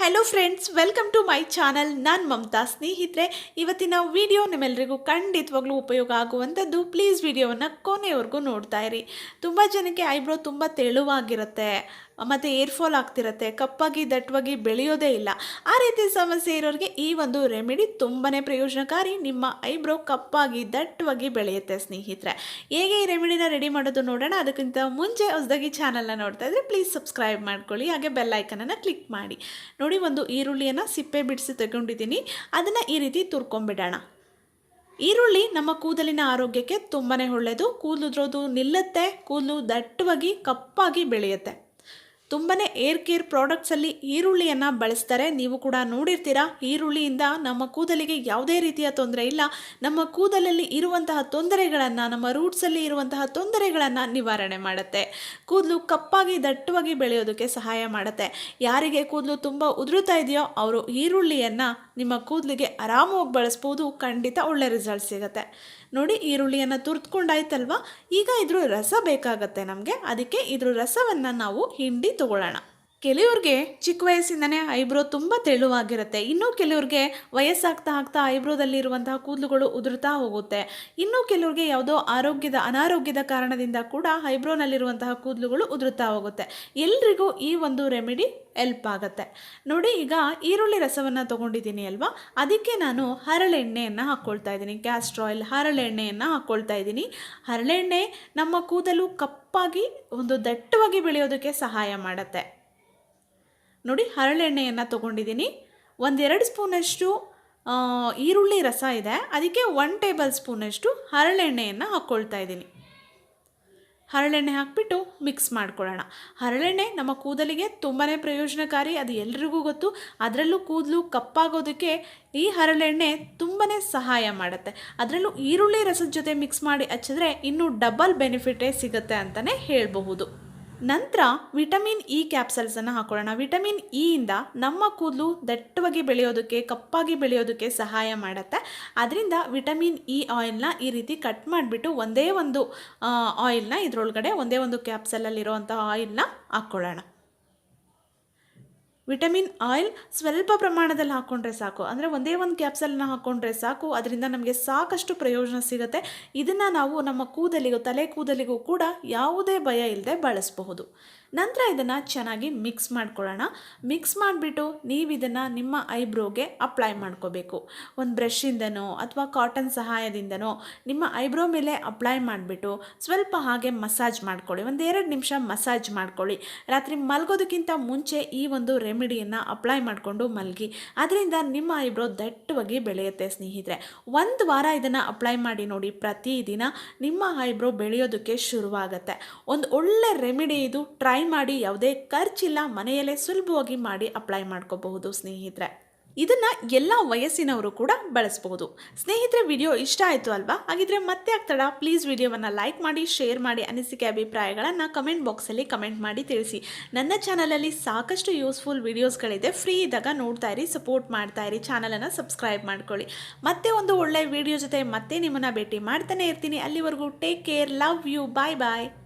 Hello friends welcome to my channel ನಾನು ಮಮತಾ. ಸ್ನೇಹಿತರೆ, ಇವತ್ತಿನ ವಿಡಿಯೋ ನಿಮ್ಮೆಲ್ಲರಿಗೂ ಖಂಡಿತವಾಗ್ಲೂ ಉಪಯೋಗ ಆಗುವಂಥದ್ದು ಪ್ಲೀಸ್ ವಿಡಿಯೋವನ್ನು ಕೊನೆಯವರೆಗೂ ನೋಡ್ತಾ ಇರಿ. ತುಂಬ ಜನಕ್ಕೆ ಐಬ್ರೋ ತುಂಬ ತೆಳುವಾಗಿರುತ್ತೆ. ಮತ್ತು ಏರ್ ಫಾಲ್ ಆಗ್ತಿರುತ್ತೆ, ಕಪ್ಪಾಗಿ, ದಟ್ಟವಾಗಿ ಬೆಳೆಯೋದೇ ಇಲ್ಲ. ಆ ರೀತಿ ಸಮಸ್ಯೆ ಇರೋರಿಗೆ ಈ ಒಂದು ರೆಮಿಡಿ ತುಂಬಾ ಪ್ರಯೋಜನಕಾರಿ. ನಿಮ್ಮ ಐಬ್ರೋ ಕಪ್ಪಾಗಿ, ದಟ್ಟವಾಗಿ ಬೆಳೆಯುತ್ತೆ ಸ್ನೇಹಿತರೆ. ಹೇಗೆ ಈ ರೆಮಿಡಿನ ರೆಡಿ ಮಾಡೋದು ನೋಡೋಣ. ಅದಕ್ಕಿಂತ ಮುಂಚೆ ಹೊಸದಾಗಿ ಚಾನಲ್ನ ನೋಡ್ತಾ ಇದ್ರೆ ಪ್ಲೀಸ್ ಸಬ್ಸ್ಕ್ರೈಬ್ ಮಾಡ್ಕೊಳ್ಳಿ. ಹಾಗೆ ಬೆಲ್ ಐಕನನ್ನು ಕ್ಲಿಕ್ ಮಾಡಿ. ನೋಡಿ ಒಂದು ಈರುಳ್ಳಿಯನ್ನು ಸಿಪ್ಪೆ ಬಿಡಿಸಿ ತಗೊಂಡಿದ್ದೀನಿ. ಅದನ್ನು ಈ ರೀತಿ ತುರ್ಕೊಂಬಿಡೋಣ ಈರುಳ್ಳಿ ನಮ್ಮ ಕೂದಲಿನ ಆರೋಗ್ಯಕ್ಕೆ ತುಂಬಾ ಒಳ್ಳೆಯದು ಕೂದಲು ನಿಲ್ಲುತ್ತೆ. ಕೂದಲು ದಟ್ಟವಾಗಿ, ಕಪ್ಪಾಗಿ ಬೆಳೆಯುತ್ತೆ. ತುಂಬಾ ಏರ್ ಕೇರ್ ಪ್ರಾಡಕ್ಟ್ಸಲ್ಲಿ ಈರುಳ್ಳಿಯನ್ನು ಬಳಸ್ತಾರೆ. ನೀವು ಕೂಡ ನೋಡಿರ್ತೀರಾ, ಈರುಳ್ಳಿಯಿಂದ ನಮ್ಮ ಕೂದಲಿಗೆ ಯಾವುದೇ ರೀತಿಯ ತೊಂದರೆ ಇಲ್ಲ. ನಮ್ಮ ಕೂದಲಲ್ಲಿ ಇರುವಂತಹ ತೊಂದರೆಗಳನ್ನು, ನಮ್ಮ ರೂಟ್ಸಲ್ಲಿ ಇರುವಂತಹ ತೊಂದರೆಗಳನ್ನು ನಿವಾರಣೆ ಮಾಡುತ್ತೆ. ಕೂದಲು ಕಪ್ಪಾಗಿ, ದಟ್ಟವಾಗಿ ಬೆಳೆಯೋದಕ್ಕೆ ಸಹಾಯ ಮಾಡುತ್ತೆ. ಯಾರಿಗೆ ಕೂದಲು ತುಂಬ ಉದುರುತ್ತಾ ಇದೆಯೋ, ಅವರು ಈರುಳ್ಳಿಯನ್ನು ನಿಮ್ಮ ಕೂದಲಿಗೆ ಆರಾಮವಾಗಿ ಬಳಸ್ಬೋದು. ಖಂಡಿತ ಒಳ್ಳೆ ರಿಸಲ್ಟ್ ಸಿಗುತ್ತೆ. ನೋಡಿ, ಈರುಳ್ಳಿಯನ್ನು ತುರ್ತ್ಕೊಂಡಾಯ್ತಲ್ವಾ ಈಗ ಇದ್ರ ರಸ ಬೇಕಾಗತ್ತೆ ನಮಗೆ. ಅದಕ್ಕೆ ಇದ್ರ ರಸವನ್ನು ನಾವು ಹಿಂಡಿ ತಗೊಳ್ಳೋಣ ಕೆಲವ್ರಿಗೆ ಚಿಕ್ಕ ವಯಸ್ಸಿಂದನೇ ಐಬ್ರೋ ತುಂಬ ತೆಳುವಾಗಿರುತ್ತೆ. ಇನ್ನು ಕೆಲವ್ರಿಗೆ ವಯಸ್ಸಾಗ್ತಾ ಆಗ್ತಾ ಐಬ್ರೋದಲ್ಲಿರುವಂತಹ ಕೂದಲುಗಳು ಉದುರ್ತಾ ಹೋಗುತ್ತೆ. ಇನ್ನು ಕೆಲವ್ರಿಗೆ ಯಾವುದೋ ಆರೋಗ್ಯದ ಅನಾರೋಗ್ಯದ ಕಾರಣದಿಂದ ಕೂಡ ಐಬ್ರೋನಲ್ಲಿರುವಂತಹ ಕೂದಲುಗಳು ಉದುರುತ್ತಾ ಹೋಗುತ್ತೆ. ಎಲ್ರಿಗೂ ಈ ಒಂದು ರೆಮಿಡಿ ಎಲ್ಪ್ ಆಗುತ್ತೆ. ನೋಡಿ, ಈಗ ಈರುಳ್ಳಿ ರಸವನ್ನು ತೊಗೊಂಡಿದ್ದೀನಿ ಅಲ್ವಾ? ಅದಕ್ಕೆ ನಾನು ಹರಳೆಣ್ಣೆಯನ್ನು ಹಾಕ್ಕೊಳ್ತಾ ಇದ್ದೀನಿ. ಕ್ಯಾಸ್ಟ್ರಾಯಿಲ್ ಹರಳೆಣ್ಣೆಯನ್ನು ಹಾಕ್ಕೊಳ್ತಾ ಇದ್ದೀನಿ. ಹರಳೆಣ್ಣೆ ನಮ್ಮ ಕೂದಲು ಕಪ್ಪಾಗಿ, ಒಂದು ದಟ್ಟವಾಗಿ ಬೆಳೆಯೋದಕ್ಕೆ ಸಹಾಯ ಮಾಡುತ್ತೆ. ನೋಡಿ ಹರಳೆಣ್ಣೆಯನ್ನು ತೊಗೊಂಡಿದ್ದೀನಿ. ಒಂದೆರಡು ಸ್ಪೂನಷ್ಟು ಈರುಳ್ಳಿ ರಸ ಇದೆ. ಅದಕ್ಕೆ ಒನ್ ಟೇಬಲ್ ಸ್ಪೂನಷ್ಟು ಹರಳೆಣ್ಣೆಯನ್ನು ಹಾಕ್ಕೊಳ್ತಾ ಇದ್ದೀನಿ. ಹರಳೆಣ್ಣೆ ಹಾಕ್ಬಿಟ್ಟು ಮಿಕ್ಸ್ ಮಾಡ್ಕೊಳ್ಳೋಣ. ಹರಳೆಣ್ಣೆ ನಮ್ಮ ಕೂದಲಿಗೆ ತುಂಬಾ ಪ್ರಯೋಜನಕಾರಿ, ಅದು ಎಲ್ರಿಗೂ ಗೊತ್ತು. ಅದರಲ್ಲೂ ಕೂದಲು ಕಪ್ಪಾಗೋದಕ್ಕೆ ಈ ಹರಳೆಣ್ಣೆ ತುಂಬಾ ಸಹಾಯ ಮಾಡುತ್ತೆ. ಅದರಲ್ಲೂ ಈರುಳ್ಳಿ ರಸದ ಜೊತೆ ಮಿಕ್ಸ್ ಮಾಡಿ ಹಚ್ಚಿದ್ರೆ ಇನ್ನೂ ಡಬಲ್ ಬೆನಿಫಿಟೇ ಸಿಗುತ್ತೆ ಅಂತಲೇ ಹೇಳಬಹುದು. ನಂತರ ವಿಟಮಿನ್ ಇ ಕ್ಯಾಪ್ಸಲ್ಸನ್ನು ಹಾಕೊಳ್ಳೋಣ. ವಿಟಮಿನ್ ಇಯಿಂದ ನಮ್ಮ ಕೂದಲು ದಟ್ಟವಾಗಿ ಬೆಳೆಯೋದಕ್ಕೆ, ಕಪ್ಪಾಗಿ ಬೆಳೆಯೋದಕ್ಕೆ ಸಹಾಯ ಮಾಡುತ್ತೆ. ಅದರಿಂದ ವಿಟಮಿನ್ ಇ ಆಯಿಲ್ನ ಈ ರೀತಿ ಕಟ್ ಮಾಡಿಬಿಟ್ಟು ಒಂದೇ ಒಂದು ಆಯಿಲ್ನ ಇದರೊಳಗಡೆ ಒಂದೇ ಒಂದು ಕ್ಯಾಪ್ಸಲಲ್ಲಿರೋವಂಥ ಆಯಿಲ್ನ ಹಾಕ್ಕೊಳ್ಳೋಣ ವಿಟಮಿನ್ ಆಯಿಲ್ ಸ್ವಲ್ಪ ಪ್ರಮಾಣದಲ್ಲಿ ಹಾಕ್ಕೊಂಡ್ರೆ ಸಾಕು. ಅಂದರೆ ಒಂದೇ ಒಂದು ಕ್ಯಾಪ್ಸಲ್ನ ಹಾಕ್ಕೊಂಡ್ರೆ ಸಾಕು. ಅದರಿಂದ ನಮಗೆ ಸಾಕಷ್ಟು ಪ್ರಯೋಜನ ಸಿಗುತ್ತೆ. ಇದನ್ನು ನಾವು ನಮ್ಮ ಕೂದಲಿಗೂ, ತಲೆ ಕೂದಲಿಗೂ ಕೂಡ ಯಾವುದೇ ಭಯ ಇಲ್ಲದೆ ಬಳಸಬಹುದು. ನಂತರ ಇದನ್ನು ಚೆನ್ನಾಗಿ ಮಿಕ್ಸ್ ಮಾಡ್ಕೊಳ್ಳೋಣ. ಮಿಕ್ಸ್ ಮಾಡಿಬಿಟ್ಟು ನೀವು ಇದನ್ನು ನಿಮ್ಮ ಐಬ್ರೋಗೆ ಅಪ್ಲೈ ಮಾಡ್ಕೋಬೇಕು. ಒಂದು ಬ್ರಷಿಂದನೋ ಅಥವಾ ಕಾಟನ್ ಸಹಾಯದಿಂದನೋ ನಿಮ್ಮ ಐಬ್ರೋ ಮೇಲೆ ಅಪ್ಲೈ ಮಾಡಿಬಿಟ್ಟು ಸ್ವಲ್ಪ ಹಾಗೆ ಮಸಾಜ್ ಮಾಡ್ಕೊಳ್ಳಿ. ಎರಡು ನಿಮಿಷ ಮಸಾಜ್ ಮಾಡ್ಕೊಳ್ಳಿ. ರಾತ್ರಿ ಮಲಗೋದಕ್ಕಿಂತ ಮುಂಚೆ ಈ ಒಂದು ರೆಮಿಡಿಯನ್ನು ಅಪ್ಲೈ ಮಾಡಿಕೊಂಡು ಮಲಗಿ. ಅದರಿಂದ ನಿಮ್ಮ ಐಬ್ರೋ ದಟ್ಟವಾಗಿ ಬೆಳೆಯುತ್ತೆ ಸ್ನೇಹಿತರೆ. ಒಂದು ವಾರ ಇದನ್ನು ಅಪ್ಲೈ ಮಾಡಿ ನೋಡಿ ಪ್ರತಿದಿನ ನಿಮ್ಮ ಐಬ್ರೋ ಬೆಳೆಯೋದಕ್ಕೆ ಶುರುವಾಗುತ್ತೆ. ಒಂದು ಒಳ್ಳೆ ರೆಮಿಡಿ ಇದು ಟ್ರೈ ಮಾಡಿ, ಯಾವುದೇ ಖರ್ಚಿಲ್ಲ, ಮನೆಯಲ್ಲೇ ಸುಲಭವಾಗಿ ಮಾಡಿ ಅಪ್ಲೈ ಮಾಡ್ಕೋಬಹುದು ಸ್ನೇಹಿತರೆ. ಇದನ್ನು ಎಲ್ಲ ವಯಸ್ಸಿನವರು ಕೂಡ ಬಳಸಬಹುದು ಸ್ನೇಹಿತರೆ ವಿಡಿಯೋ ಇಷ್ಟ ಆಯಿತು ಅಲ್ವಾ? ಹಾಗಿದ್ರೆ ಮತ್ತೆ ಆಗ್ತಡ ಪ್ಲೀಸ್ ವಿಡಿಯೋವನ್ನು ಲೈಕ್ ಮಾಡಿ ಶೇರ್ ಮಾಡಿ ಅನಿಸಿಕೆ ಅಭಿಪ್ರಾಯಗಳನ್ನು ಕಮೆಂಟ್ ಬಾಕ್ಸಲ್ಲಿ ಕಮೆಂಟ್ ಮಾಡಿ ತಿಳಿಸಿ. ನನ್ನ ಚಾನಲಲ್ಲಿ ಸಾಕಷ್ಟು ಯೂಸ್ಫುಲ್ ವಿಡಿಯೋಸ್ಗಳಿದೆ ಫ್ರೀ ಇದ್ದಾಗ ನೋಡ್ತಾ ಇರಿ ಸಪೋರ್ಟ್ ಮಾಡ್ತಾ ಇರಿ ಚಾನಲನ್ನು ಸಬ್ಸ್ಕ್ರೈಬ್ ಮಾಡ್ಕೊಳ್ಳಿ. ಮತ್ತೆ ಒಂದು ಒಳ್ಳೆ ವಿಡಿಯೋ ಜೊತೆ ಮತ್ತೆ ನಿಮ್ಮನ್ನು ಭೇಟಿ ಮಾಡ್ತಾನೆ ಇರ್ತೀನಿ. ಅಲ್ಲಿವರೆಗೂ take care love you bye bye